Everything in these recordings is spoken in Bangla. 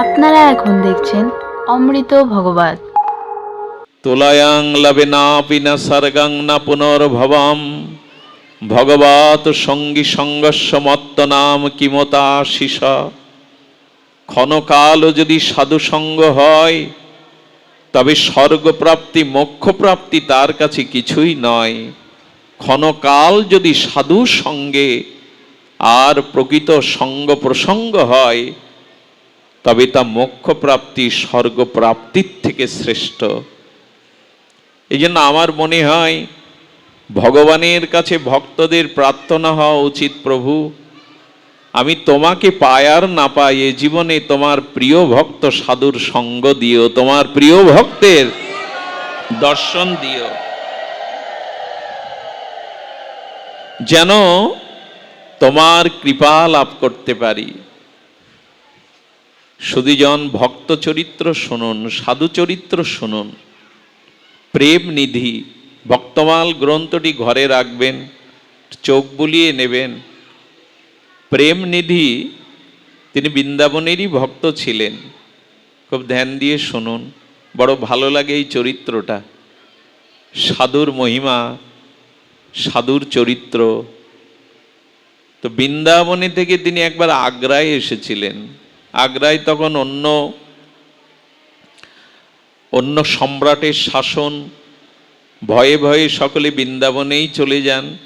আপনারা এখন দেখছেন অমৃত ভগবত। তুলায়াং লবে না সর্গাং না পুনর্ভবাম। ভগবত সঙ্গী সঙ্গস্য মত্ত নাম কিমতা শিষ ক্ষণকাল যদি সাধু সঙ্গ হয়, তবে স্বর্গপ্রাপ্তি, মোক্ষপ্রাপ্তি তার কাছে কিছুই নয়। ক্ষণকাল যদি সাধু সঙ্গে আর প্রকৃত সঙ্গ প্রসঙ্গ হয় তবে তা মোক্ষপ্রাপ্তি, স্বর্গপ্রাপ্তির থেকে শ্রেষ্ঠ। এই জন্য আমার মনে হয়, ভগবানের কাছে ভক্তদের প্রার্থনা হওয়া উচিত, প্রভু। আমি তোমাকে পাই আর না পাই, এ জীবনে তোমার প্রিয় ভক্ত সাধুর সঙ্গ দিও, তোমার প্রিয় ভক্তের দর্শন দিও। যেন তোমার কৃপা লাভ করতে পারি। সুদীজন ভক্ত চরিত্র শুনুন, সাধু চরিত্র শুনুন। প্রেম নিধি, ভক্তমাল গ্রন্থটি ঘরে রাখবেন, চোখ বুলিয়ে নেবেন। প্রেম নিধি, তিনি বৃন্দাবনেরই ভক্ত ছিলেন। খুব ধ্যান দিয়ে শুনুন, বড় ভালো লাগে এই চরিত্রটা। সাধুর মহিমা, সাধুর চরিত্র। তো বৃন্দাবনে থেকে তিনি একবার আগ্রায় এসেছিলেন। আগ্রায় তখন অন্য অন্য সম্রাটের শাসন, ভয়ে ভয়ে সকলে বৃন্দাবনেই চলে যান।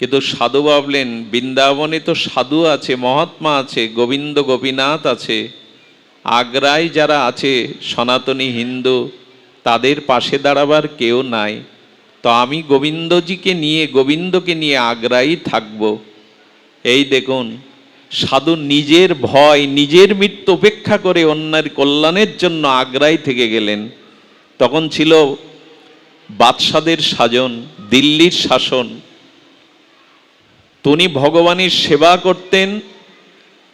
কিন্তু সাধু ভাবলেন, বৃন্দাবনে তো সাধু আছে, মহাত্মা আছে, গোবিন্দ, গোপীনাথ আছে। আগ্রায় যারা আছে, সনাতনী হিন্দু, তাদের পাশে দাঁড়াবার কেউ নাই। তো আমি গোবিন্দজিকে নিয়ে, গোবিন্দকে নিয়ে আগ্রাই থাকব। এই দেখুন সাধু নিজের ভয়, নিজের মৃত্যু উপেক্ষা করে অন্যের কল্যাণের জন্য আগ্রায় থেকে গেলেন। তখন ছিল বাদশাদের সাজন দিল্লির শাসন। তিনি ভগবানের সেবা করতেন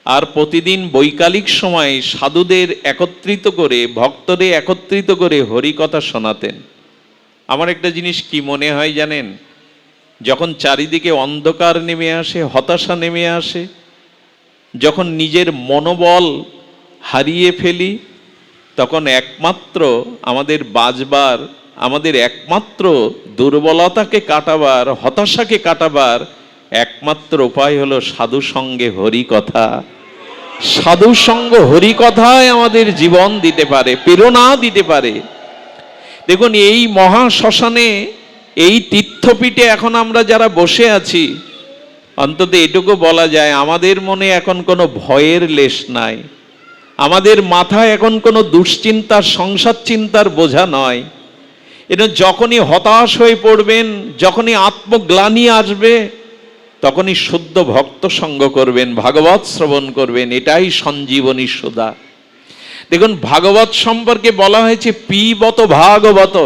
আর প্রতিদিন বৈকালিক সময়ে সাধুদের একত্রিত করে, ভক্তদের একত্রিত করে হরিকথা শোনাতেন। আমার একটা জিনিস কি মনে হয় জানেন? যখন চারিদিকে অন্ধকার নেমে আসে, হতাশা নেমে আসে যখন নিজের মনোবল হারিয়ে ফেলি, তখন একমাত্র আমাদের বাজবার আমাদের একমাত্র দুর্বলতাকে কাটাবার, হতাশাকে কাটাবার একমাত্র উপায় হলো সাধু সঙ্গে হরি কথা। সাধু সঙ্গ হরি কথায় আমাদের জীবন দিতে পারে, প্রেরণা দিতে পারে। দেখুন, এই মহা শ্মশানে এই তীর্থপীঠে এখন আমরা যারা বসে আছি অন্তত এটুকু বলা যায়, আমাদের মনে এখন কোনো ভয়ের লেশ নাই। আমাদের মাথায় এখন কোনো দুশ্চিন্তার সংসার চিন্তার বোঝা নয়। এটা যখনই হতাশ হয়ে পড়বেন, যখনই আত্মগ্লানি আসবে, তখনই শুদ্ধ ভক্ত সঙ্গ করবেন, ভাগবত শ্রবণ করবেন, এটাই সঞ্জীবনী সুদা দেখুন, ভাগবত সম্পর্কে বলা হয়েছে, পিবত ভাগবত।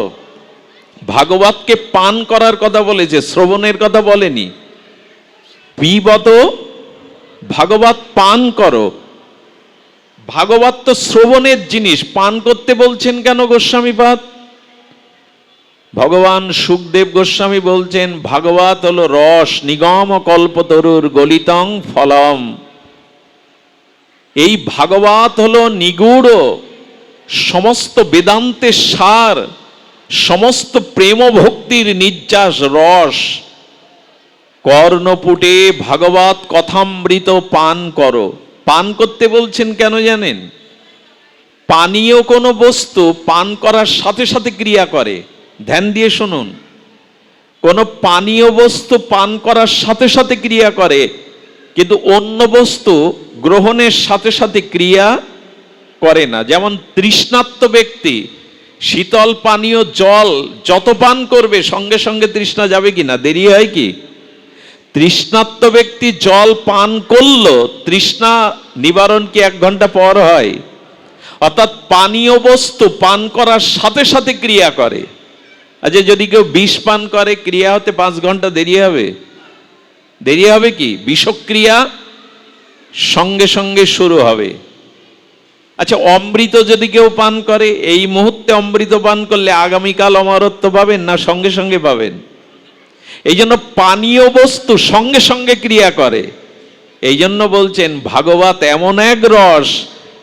ভাগবতকে পান করার কথা বলেছে, শ্রবণের কথা বলেনি। পিবত ভাগবত পান করো। ভাগবত তো শ্রবণের জিনিস, পান করতে বলছেন কেন গোস্বামীপাদ ভগবান সুখদেব গোস্বামী বলছেন, ভাগবত হলো রস, নিগম কল্পতরুর গলিতং ফলম। এই ভাগবত হলো নিগুড়, সমস্ত বেদান্তের সার, সমস্ত প্রেম ভক্তির নির্যাস রস। কর্ণপুটে ভাগবত কথামৃত পান করো। পান করতে বলছেন কেন জানেন? পানীয় কোনো বস্তু পান করার সাথে সাথে ক্রিয়া করে। ধ্যান দিয়ে শুনুন। কোনো পানীয় বস্তু পান করার সাথে সাথে ক্রিয়া করে, কিন্তু অন্য বস্তু গ্রহণের সাথে সাথে ক্রিয়া করে না। যেমন তৃষ্ণাত্ম ব্যক্তি, শীতল পানীয় জল যত পান করবে, সঙ্গে সঙ্গে তৃষ্ণা যাবে কি না দেরি হয় কি? তৃষ্ণাত্ম ব্যক্তি জল পান করল, তৃষ্ণা নিবারণ কি এক ঘণ্টা পর হয়? অর্থাৎ পানীয় বস্তু পান করার সাথে সাথে ক্রিয়া করে। আচ্ছা যদি কেউ বিষ পান করে, ক্রিয়া হতে পাঁচ ঘণ্টা দেরি হবে। দেরি হবে কি? বিষক্রিয়া সঙ্গে সঙ্গে শুরু হবে। আচ্ছা অমৃত যদি কেউ পান করে, এই মুহূর্তে অমৃত পান করলে আগামীকাল অমরত্ব পাবেন না সঙ্গে সঙ্গে পাবেন? এই জন্য পানীয় বস্তু সঙ্গে সঙ্গে ক্রিয়া করে। এই জন্য বলছেন, ভাগবত এমন এক রস,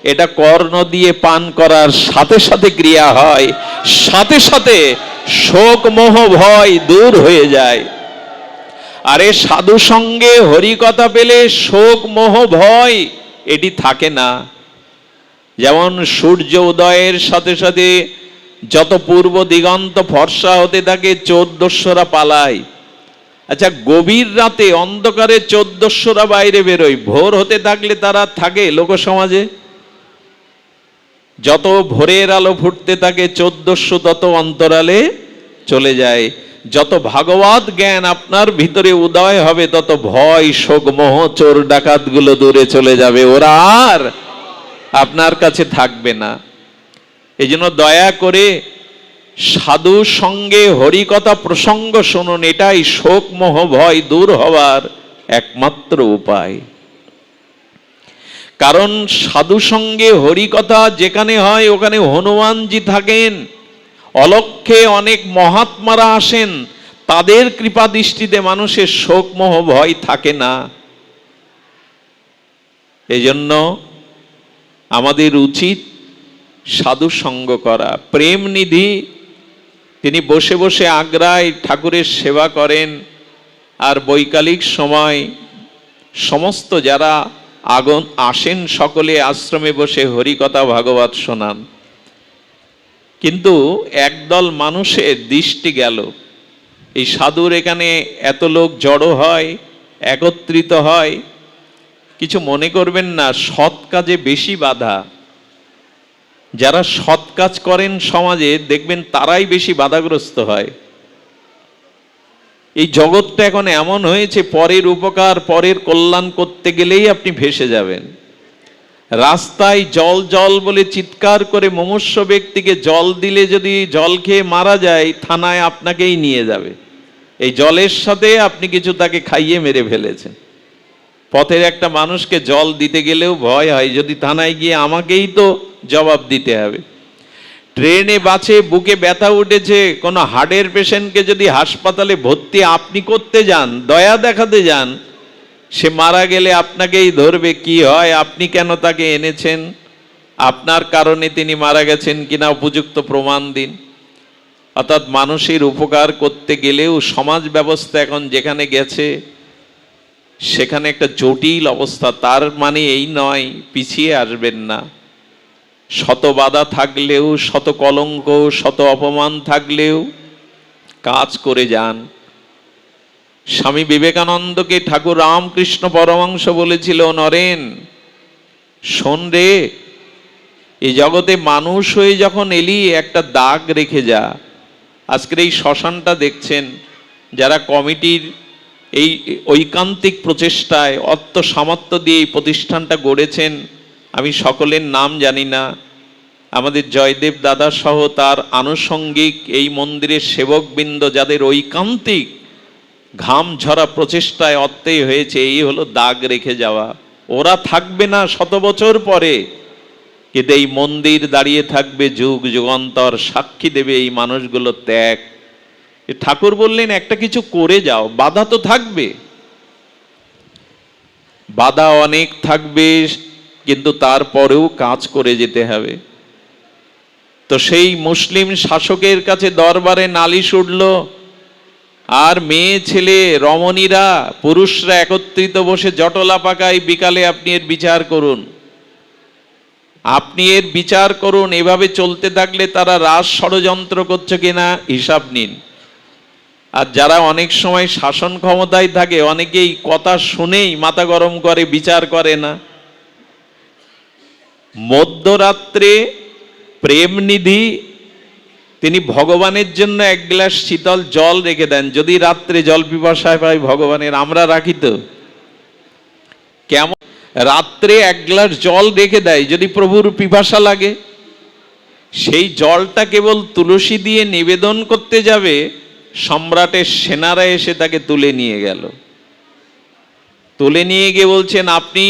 এটা কর্ণ দিয়ে পান করার সাথে সাথে ক্রিয়া হয়, সাথে সাথে শোক মোহ ভয় দূর হয়ে যায়। আরে সাধু সঙ্গে হরিকথা পেলে শোক মোহ ভয় এটি থাকে না। যেমন সূর্য উদয়ের সাথে সাথে যত পূর্ব দিগন্ত ফর্সা হতে থাকে, চোদ্দশোরা পালায়। আচ্ছা গভীর রাতে অন্ধকারে চোদ্দশোরা বাইরে বেরোয়। ভোর হতে থাকলে তারা থাকে লোক সমাজে যত ভোরের আলো ফুটতে থাকে, চোদ্দশো তত অন্তরালে চলে যায়। যত ভাগবত জ্ঞান আপনার ভিতরে উদয় হবে, তত ভয়, শোক, মোহ, চোর ডাকাতগুলো দূরে চলে যাবে। ওরা আর আপনার কাছে থাকবে না। এই জন্য দয়া করে সাধু সঙ্গে হরিকথা প্রসঙ্গ শুনুন, এটাই শোক মোহ ভয় দূর হওয়ার একমাত্র উপায়। কারণ সাধু সঙ্গে হরিকথা যেখানে হয়, ওখানে হনুমানজি থাকেন অলক্ষে অনেক মহাত্মারা আসেন, তাদের কৃপা দৃষ্টিতে মানুষের শোক মোহ ভয় থাকে না। এজন্য আমাদের উচিত সাধু সঙ্গ করা, প্রেম নিধি তিনি বসে বসে আগ্রায় ঠাকুরের সেবা করেন। আর বৈকালিক সময় সমস্ত যারা আগন আসেন সকলে আশ্রমে বসে হরিকথা ভাগবত শোনান। কিন্তু একদল মানুষের দৃষ্টি গেল। এই সাধুর এখানে এত লোক জড়ো হয়, একত্রিত হয়, কিছু মনে করবেন না, সৎ কাজে বেশি বাধা। যারা সৎ কাজ করেন সমাজে, দেখবেন তারাই বেশি বাধাগ্রস্ত হয়। এই জগৎটা এখন এমন হয়েছে, পরের উপকার, পরের কল্যাণ করতে গেলেই আপনি ভেসে যাবেন। রাস্তায় জল জল বলে চিৎকার করে মমস্য ব্যক্তিকে জল দিলে যদি জল খেয়ে মারা যায়, থানায় আপনাকেই নিয়ে যাবে। এই জলের সাথে আপনি কিছু তাকে খাইয়ে মেরে ফেলেছেন। পথের একটা মানুষকে জল দিতে গেলেও ভয় হয়, যদি থানায় গিয়ে আমাকেই তো জবাব দিতে হবে। ট্রেনে বাসে বুকে ব্যথা উঠেছে, কোনো হার্টের পেশেন্টকে যদি হাসপাতালে ভর্তি আপনি করতে যান, দয়া দেখাতে যান, সে মারা গেলে আপনাকেই ধরবে, কি হয়, আপনি কেন তাকে এনেছেন? আপনার কারণে তিনি মারা গেছেন কিনা উপযুক্ত প্রমাণ দিন। অর্থাৎ মানুষের উপকার করতে গেলেও সমাজ ব্যবস্থা এখন যেখানে গেছে সেখানে একটা জটিল অবস্থা, তার মানে এই নয়, পিছিয়ে আসবেন না। শত বাধা থাকলেও, শত কলঙ্ক, শত অপমান থাকলেও কাজ করে যান। স্বামী বিবেকানন্দকে ঠাকুর রামকৃষ্ণ পরমাংশ বলেছিল, নরেন, শোন রে এই জগতে মানুষ হয়ে যখন এলি, একটা দাগ রেখে যা। আজকের এই শ্মশানটা দেখছেন, যারা কমিটির এই ঐকান্তিক প্রচেষ্টায়, অর্থ সামর্থ্য দিয়ে এই প্রতিষ্ঠানটা গড়েছেন, আমি সকলের নাম জানি না। আমাদের জয়দেব দাদা সহ তার আনুষঙ্গিক এই মন্দিরের সেবকবৃন্দ যাদের ঐকান্তিক ঘাম ঝরা প্রচেষ্টায় অর্থেই হয়েছে, এই হলো দাগ রেখে যাওয়া। ওরা থাকবে না শত বছর পরে। কিন্তু এই মন্দির দাঁড়িয়ে থাকবে যুগ, যুগান্তর, সাক্ষী দেবে এই মানুষগুলো ত্যাগ। ঠাকুর বললেন, একটা কিছু করে যাও, বাধা তো থাকবে। বাধা অনেক থাকবে, কিন্তু তারপরেও কাজ করে যেতে হবে। তো সেই মুসলিম শাসকের কাছে দরবারে নালিশ উঠল, আর মেয়ে, ছেলে, রমণীরা, পুরুষরা একত্রিত বসে জটলা পাকায় বিকালে আপনি এর বিচার করুন। আপনি এর বিচার করুন, এভাবে চলতে থাকলে তারা রাজ ষড়যন্ত্র করছে কিনা, হিসাব নিন। আর যারা অনেক সময় শাসন ক্ষমতায় থাকে, অনেকেই কথা শুনেই মাথা গরম করে, বিচার করে না। মধ্যরাত্রে প্রেমনিধি তিনি ভগবানের জন্য এক গ্লাস শীতল জল রেখে দেন। যদি রাত্রে জল পিপাসায় পাই ভগবানের, আমরা রাখি তো। কেমন? রাত্রে এক গ্লাস জল রেখে দেয়, যদি প্রভুর পিপাসা লাগে। সেই জলটা কেবল তুলসী দিয়ে নিবেদন করতে যাবে সম্রাটের সেনারা এসে তাকে তুলে নিয়ে গেল। তুলে নিয়ে গিয়ে বলছেন, আপনি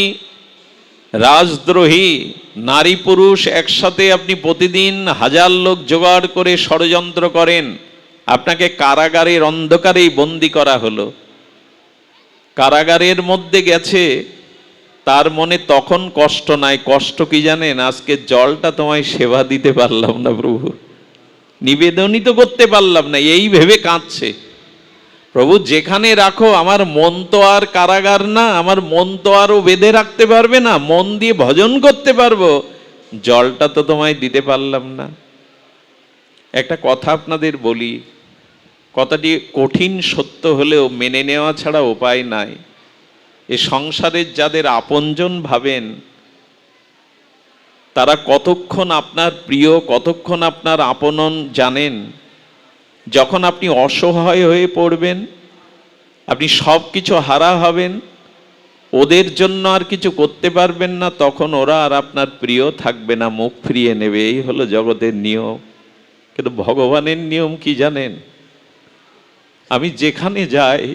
রাজদ্রোহী, নারী পুরুষ একসাথে আপনি প্রতিদিন হাজার লোক জোগাড় করে ষড়যন্ত্র করেন। আপনাকে কারাগারের অন্ধকারেই বন্দি করা হলো। কারাগারের মধ্যে গেছে, তার মনে তখন কষ্ট নাই। কষ্ট কি জানেন? আজকে জলটা তোমায় সেবা দিতে পারলাম না প্রভু। নিবেদনই তো করতে পারলাম না, এই ভেবে কাঁদছে। প্রভু, যেখানে রাখো, আমার মন তো আর কারাগার না, আমার মন তো আরও বেঁধে রাখতে পারবে না, মন দিয়ে ভজন করতে পারব, জলটা তো তোমায় দিতে পারলাম না। একটা কথা আপনাদের বলি, কথাটি কঠিন সত্য হলেও মেনে নেওয়া ছাড়া উপায় নাই। এ সংসারের যাদের আপনজন ভাবেন তারা কতক্ষণ আপনার প্রিয়, কতক্ষণ আপনার আপনন জানেন? যখন আপনি অসহায় হয়ে পড়বেন, আপনি সব কিছু হারা হবেন, ওদের জন্য আর কিছু করতে পারবেন না, তখন ওরা আর আপনার প্রিয় থাকবে না, মুখ ফিরিয়ে নেবে। এই হলো জগতের নিয়ম। কিন্তু ভগবানের নিয়ম কি জানেন? আমি যেখানে যাই,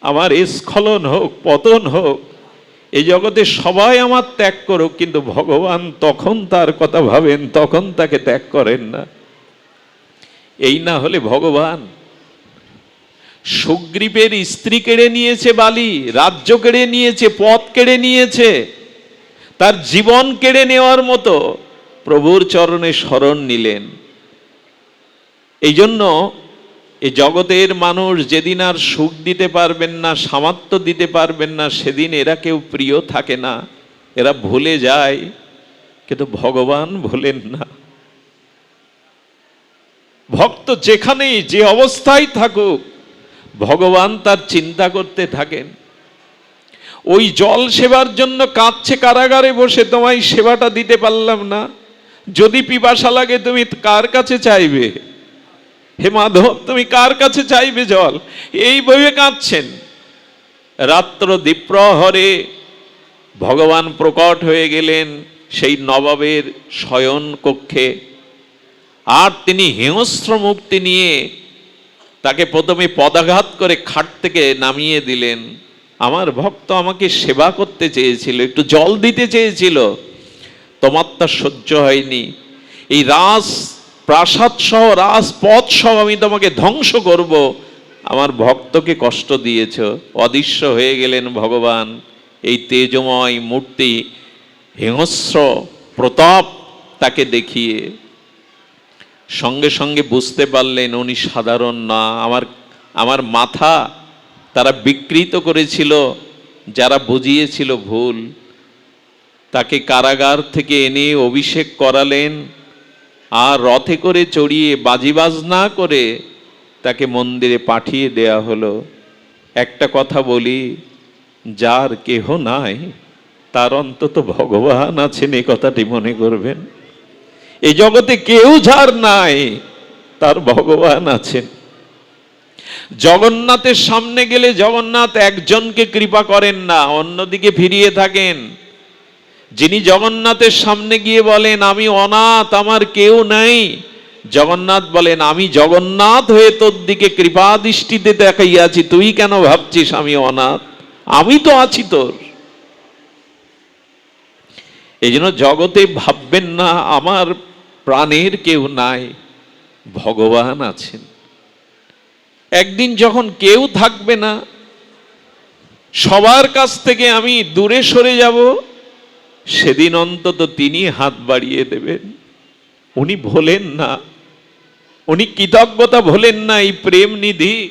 আমার স্খলন হোক, পতন হোক এই জগতে সবাই আমার ত্যাগ করুক, কিন্তু ভগবান তখন তার কথা ভাবেন, তখন তাকে ত্যাগ করেন না। এই না হলে ভগবান সুগ্রীবের স্ত্রী কেড়ে নিয়েছে বালি, রাজ্য কেড়ে নিয়েছে, পথ কেড়ে নিয়েছে, তার জীবন কেড়ে নেওয়ার মতো প্রভুর চরণে শরণ নিলেন। এই জন্য এই জগতের মানুষ যেদিন আর সুখ দিতে পারবেন না সামাত্য দিতে পারবেন না, সেদিন এরা কেউ প্রিয় থাকে না। এরা ভুলে যায়, কিন্তু ভগবান ভোলেন না। ভক্ত যেখানেই, যে অবস্থায় থাকুক, ভগবান তার চিন্তা করতে থাকেন। ওই জল সেবার জন্য কাঁদছে কারাগারে বসে, তোমায় সেবাটা দিতে পারলাম না। যদি পিপাসা লাগে, তুমি কার কাছে চাইবে? হে মাধব, তুমি কার কাছে চাইবে জল? এই ভেবে কাঁদছেন। রাত্র দ্বীপ্রহরে ভগবান প্রকট হয়ে গেলেন সেই নবাবের শয়ন কক্ষে। আর তিনি হিংস্র মুক্তি নিয়ে তাকে প্রথমে পদাঘাত করে খাট থেকে নামিয়ে দিলেন। আমার ভক্ত আমাকে সেবা করতে চেয়েছিল, একটু জল দিতে চেয়েছিল। তোমার তা সহ্য হয়নি। এই রাস প্রাসাদ সহ, রাজপথ সহ আমি তোমাকে ধ্বংস করব। আমার ভক্তকে কষ্ট দিয়েছ, অদৃশ্য হয়ে গেলেন ভগবান। এই তেজময় মূর্তি হিংস্র প্রতাপ তাকে দেখিয়ে। সঙ্গে সঙ্গে বুঝতে পারলেন উনি সাধারণ না, আমার আমার মাথা তারা বিকৃত করেছিল, যারা বুঝিয়েছিল ভুল। তাকে কারাগার থেকে এনে অভিষেক করালেন আর রথে করে চড়িয়ে বাজিবাজ না করে তাকে মন্দিরে পাঠিয়ে দেয়া হলো। একটা কথা বলি, যার কেহ নাই, তার অন্তত ভগবান আছেন, এই কথাটি মনে করবেন। এই জগতে কেউ যার নাই, তার ভগবান আছেন। জগন্নাথের সামনে গেলে জগন্নাথ একজনকে কৃপা করেন না, অন্যদিকে ফিরিয়ে থাকেন। যিনি জগন্নাথের সামনে গিয়ে বলেন, আমি অনাথ, আমার কেউ নাই। জগন্নাথ বলেন, আমি জগন্নাথ হয়ে তোর দিকে কৃপা দৃষ্টিতে দেখাইয়াছি তুই কেন ভাবছিস আমি অনাথ? আমি তো আছি তোর। এই জন্য জগতে ভাববেন না, আমার প্রাণের কেউ নাই, ভগবান আছেন। একদিন যখন কেউ থাকবে না, সবার কাছ থেকে আমি দূরে সরে যাব সেদিন অন্তত তিনি হাত বাড়িয়ে দেবেন। উনি ভোলেন না। উনি কৃতজ্ঞতা ভোলেন না এই প্রেম নিধি।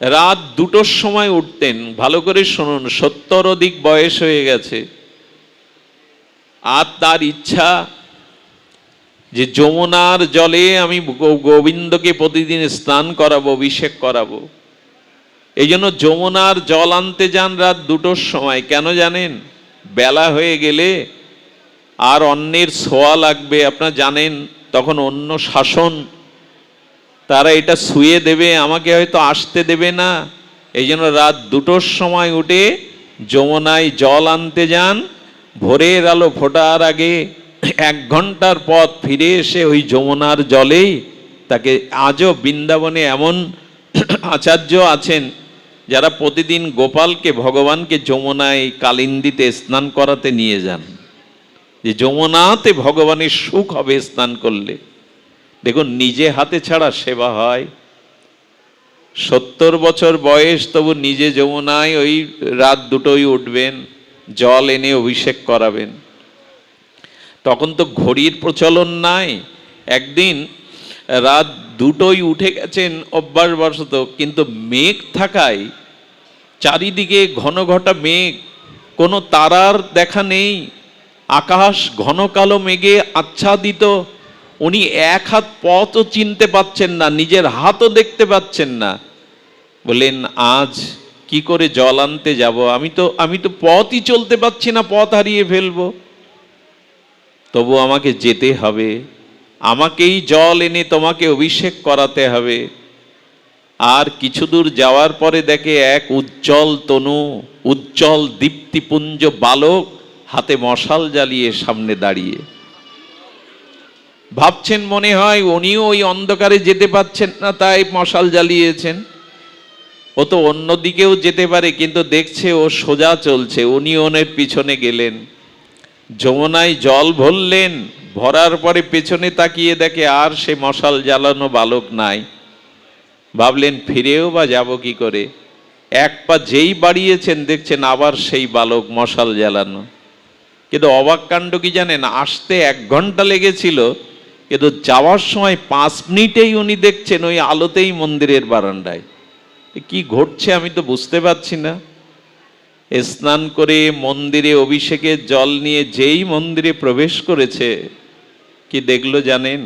রাত দুটোর সময় উঠতেন। ভালো করে শুনুন, সত্তর অধিক বয়স হয়ে গেছে। আর তার ইচ্ছা যে যমুনার জলে আমি গোবিন্দকে প্রতিদিন স্নান করাবো, অভিষেক করাবো। এই জন্য যমুনার জল আনতে যান রাত দুটোর সময়। কেন জানেন? বেলা হয়ে গেলে আর অন্যের ছোঁয়া লাগবে, আপনারা জানেন, তখন অন্য শাসন, তারা এটা শুয়ে দেবে, আমাকে হয়তো আসতে দেবে না। এই জন্য রাত দুটোর সময় উঠে যমুনায় জল আনতে যান, ভোরের আলো ফোটার আগে এক ঘণ্টার পথ ফিরে এসে ওই যমুনার জলেই তাকে, আজও বৃন্দাবনে এমন আচার্য আছেন যারা প্রতিদিন গোপালকে, ভগবানকে যমুনায় কালিন্দিতে স্নান করাতে নিয়ে যান, যে যমুনাতে ভগবানের সুখ হবে স্নান করলে। দেখুন, নিজে হাতে ছাড়া সেবা হয়। সত্তর বছর বয়স, তবু নিজে যমুনায় ওই রাত দুটোই উঠবেন, জল এনে অভিষেক করাবেন। তখন তো ঘড়ির প্রচলন নাই। একদিন রাত দুটোই উঠে গেছেন অভ্যাসবশত কিন্তু মেঘ থাকায় চারিদিকে ঘন ঘটা মেঘ, কোনো তারার দেখা নেই, আকাশ ঘন কালো মেঘে আচ্ছাদিত, উনি এক হাত পথও চিনতে পাচ্ছেন না, নিজের হাতও দেখতে পাচ্ছেন না। বললেন, আজ কি করে জল আনতে যাব? আমি তো আমি তো পথই চলতে পারছি না, পথ হারিয়ে ফেলব। তবু আমাকে যেতে হবে। আমাকেই জল এনে তোমাকে অভিষেক করাতে হবে। আর কিছু দূর যাওয়ার পরে দেখে এক উজ্জ্বল তনু, উজ্জ্বল দীপ্তিপুঞ্জ বালক হাতে মশাল জ্বালিয়ে সামনে দাঁড়িয়ে। ভাবছেন মনে হয় উনিও ওই অন্ধকারে যেতে পাচ্ছেন না, তাই মশাল জ্বালিয়েছেন। ও তো অন্য দিকেও যেতে পারে, কিন্তু দেখছে ও সোজা চলছে, উনি ওনের পিছনে গেলেন। যমুনায় জল ভরলেন ভরার পরে পেছনে তাকিয়ে দেখে আর সে মশাল জ্বালানো বালক নাই। ভাবলেন, ফিরেও বা যাব কি করে? এক পা যেই বাড়িয়েছেন, দেখছেন আবার সেই বালক মশাল জ্বালানো। কিন্তু অবাক কাণ্ড কি জানেন? আসতে এক ঘণ্টা লেগেছিল, কিন্তু যাওয়ার সময় পাঁচ মিনিটেই উনি দেখছেন ওই আলোতেই মন্দিরের বারান্দায়। কি ঘটছে আমি তো বুঝতে পারছি না। স্নান করে মন্দিরে অভিষেকের জল নিয়ে যেই মন্দিরে প্রবেশ করেছে, কি দেখল জানেন?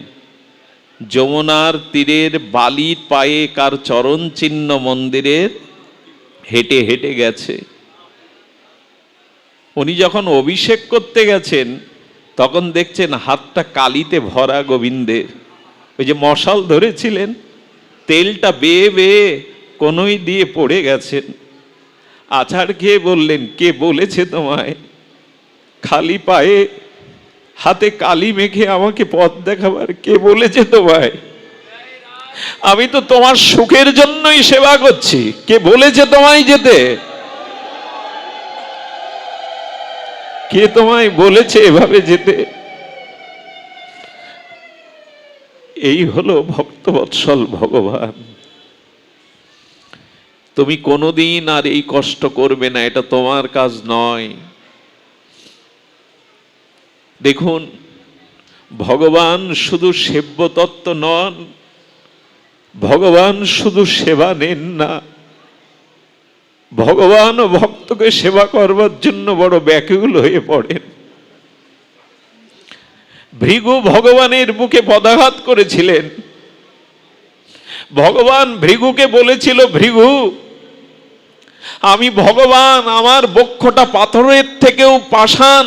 যমুনার তীরের বালির পায়ে কার চরণ চিহ্ন মন্দিরের হেঁটে হেঁটে গেছে। উনি যখন অভিষেক করতে গেছেন, তখন দেখছেন হাতটা কালিতে ভরা গোবিন্দের। ওই যে মশাল ধরেছিলেন, তেলটা বেয়ে বেয়ে কোনোই দিয়ে পড়ে গেছেন। আছাড় খেয়ে বললেন, কে বলেছে তোমায়? খালি পায়ে হাতে কালি মেখে আমাকে পথ দেখাবার কে বলেছে তোমায়? আমি তো তোমার সুখের জন্যই সেবা করছি। কে বলেছে তোমায় যেতে? কে তোমায় বলেছে এভাবে যেতে? এই হলো ভক্তবৎসল ভগবান। তুমি কোনোদিন আর এই কষ্ট করবে না, এটা তোমার কাজ নয়। দেখুন, ভগবান শুধু সেব্য তত্ত্ব নন, ভগবান শুধু সেবা নেন না। ভগবান ও ভক্তকে সেবা করবার জন্য বড় ব্যাকুল হয়ে পড়েন। ভৃগু ভগবানের বুকে পদাঘাত করেছিলেন। ভগবান ভৃগুকে বলেছিল, ভৃগু, আমি ভগবান, আমার বক্ষটা পাথরের থেকেও পাষাণ।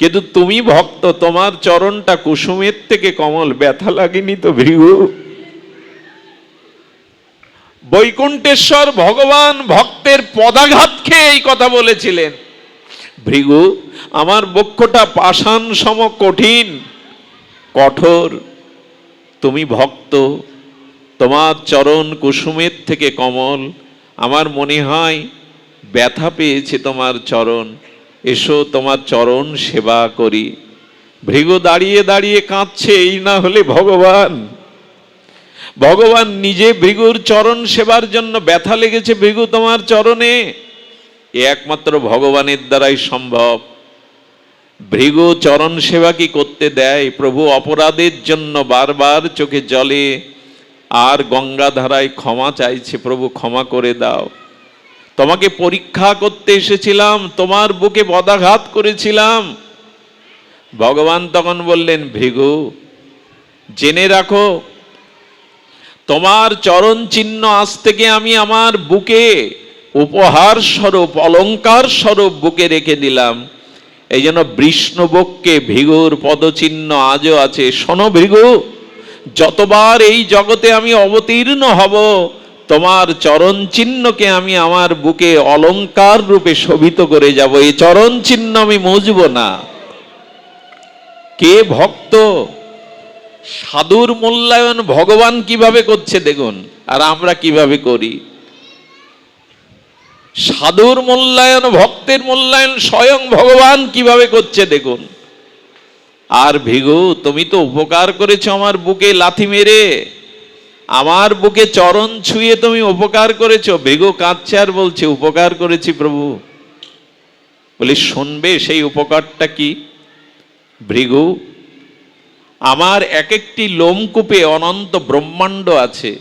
কিন্তু তুমি ভক্ত, তোমার চরণটা কুসুমের থেকে কমল, ব্যথা লাগেনি তো ভৃগু? বৈকুণ্ঠেশ্বর ভগবান ভক্তের পদাঘাত খেয়ে এই কথা বলেছিলেন, ভৃগু, আমার বক্ষটা পাষাণ সম কঠিন, কঠোর। তুমি ভক্ত তোমার চরণ কুসুমের থেকে কমল। আমার মনে হয় ব্যথা পেয়েছে তোমার চরণ। এসো তোমার চরণ সেবা করি। ভৃগু দাঁড়িয়ে দাঁড়িয়ে কাঁদছে, এই না হলে ভগবান। ভগবান নিজে ভৃগুর চরণ সেবার জন্য ব্যথা লেগেছে, ভৃগু তোমার চরণে। এ একমাত্র ভগবানের দ্বারাই সম্ভব। ভৃগু চরণ সেবা কি করতে দেয়? প্রভু অপরাধের জন্য বারবার চোখে জলে। আর গঙ্গা ধারায় ক্ষমা চাইছে প্রভু, ক্ষমা করে দাও। তোমাকে পরীক্ষা করতে এসেছিলাম, তোমার বুকে বদাঘাত করেছিলাম। ভগবান তখন বললেন, ভৃগু, জেনে রাখো, তোমার চরণ চিহ্ন আজ থেকে আমি আমার বুকে উপহার স্বরূপ, অলঙ্কার স্বরূপ বুকে রেখে দিলাম। এই জন্য বৃষ্ণবককে ভৃগুর পদচিহ্ন আজও আছে। শোনো ভৃগু যতবার এই জগতে আমি অবতীর্ণ হব, তোমার চরণ চিহ্নকে আমি আমার বুকে অলঙ্কার রূপে শোভিত করে যাব। এই চরণ চিহ্ন আমি মুজব না। কে ভক্ত? সাধুর মূল্যায়ন ভগবান কীভাবে করছে দেখুন, আর আমরা কীভাবে করি? সাধুর মূল্যায়ন, ভক্তের মূল্যায়ন স্বয়ং ভগবান কীভাবে করছে দেখুন। আর ভিগু, তুমি তো উপকার করেছ আমার বুকে লাথি মেরে। আমার বুকে চরণ ছুঁয়ে তুমি উপকার করেছ। ভিগু, কাঁদছে আর বলছে, উপকার করেছি প্রভু। বলি, শুনবে, সেই উপকারটা কি? ভৃগু, আমার এক একটি লোমকূপে অনন্ত ব্রহ্মাণ্ড আছে।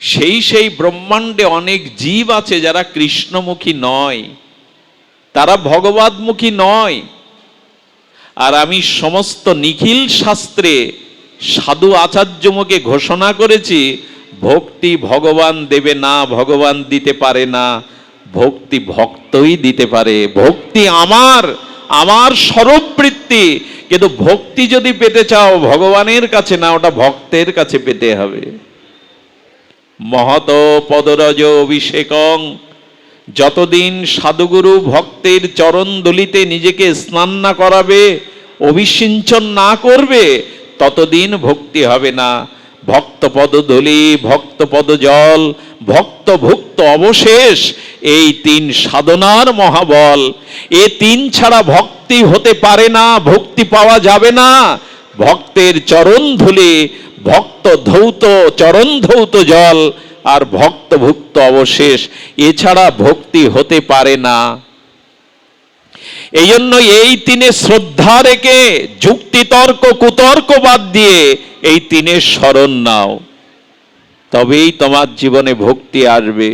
সেই সেই ব্রহ্মাণ্ডে অনেক জীব আছে যারা কৃষ্ণমুখী নয়। তারা ভগবতমুখী নয়। আর আমি সমস্ত নিখিল শাস্ত্রে সাধু আচার্যমুখে ঘোষণা করেছি, ভক্তি ভগবান দেবে না, ভগবান দিতে পারে না, ভক্তি ভক্তই দিতে পারে, ভক্তি আমার আমার স্বরূপবৃত্তি কিন্তু ভক্তি যদি পেতে চাও, ভগবানের কাছে না, ওটা ভক্তের কাছে পেতে হবে। মহত পদরজ অভিষেকং যতদিন সাধুগুরু ভক্তের চরণ দলিতে নিজেকে স্নান না করাবে, অভিসিঞ্চন না করবে, ততদিন ভক্তি হবে না। ভক্ত পদধূলি ভক্ত পদ জল ভক্ত ভুক্ত অবশেষ, এই তিন সাধনার মহাবল। এ তিন ছাড়া ভক্তি হতে পারে না, ভক্তি পাওয়া যাবে না। ভক্তের চরণ ধুলি, ভক্ত ধৌত, চরণ ধৌত জল আর ভক্ত ভুক্ত অবশেষ, এছাড়া ভক্তি হতে পারে না। এই জন্য এই তিনে শ্রদ্ধা রেখে যুক্তিতর্ক কুতর্ক বাদ দিয়ে এই তিনের স্মরণ নাও। তবেই তোমার জীবনে ভক্তি আসবে।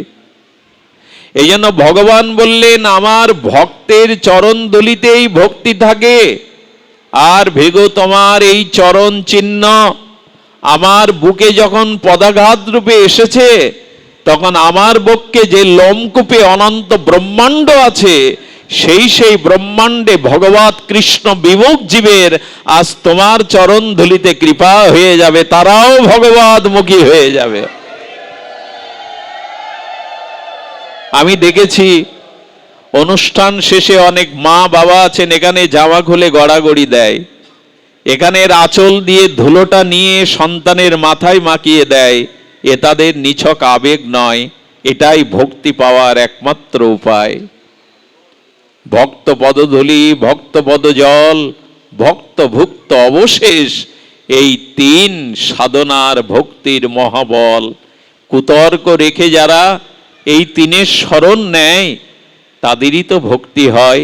এই জন্য ভগবান বললেন, আমার ভক্তের চরণ দলিতেই ভক্তি থাকে। আর ভেগো তোমার এই চরণ চিহ্ন। আমার বুকে যখন পদাঘাত রূপে এসেছে, তখন আমার বক্ষে যে লোমকূপে অনন্ত ব্রহ্মাণ্ড আছে, সেই সেই ব্রহ্মাণ্ডে ভগবত কৃষ্ণ বিমুখ জীবের আজ তোমার চরণ ধুলিতে কৃপা হয়ে যাবে, তারাও ভগবত মুখী হয়ে যাবে। আমি দেখেছি, অনুষ্ঠান শেষে অনেক মা বাবা আছেন, এখানে জামা খুলে গড়াগড়ি দেয়। এখানের আঁচল দিয়ে ধুলোটা নিয়ে সন্তানের মাথায় মাখিয়ে দেয়। এ তাদের নিছক আবেগ নয়, এটাই ভক্তি পাওয়ার একমাত্র উপায়। ভক্ত পদধূলি, ভক্ত পদজল, ভক্ত ভুক্ত অবশেষ, এই তিন সাধনার ভক্তির মহাবল। কুতর্ক রেখে যারা এই তিনের স্মরণ নেয়, তাদেরই তো ভক্তি হয়।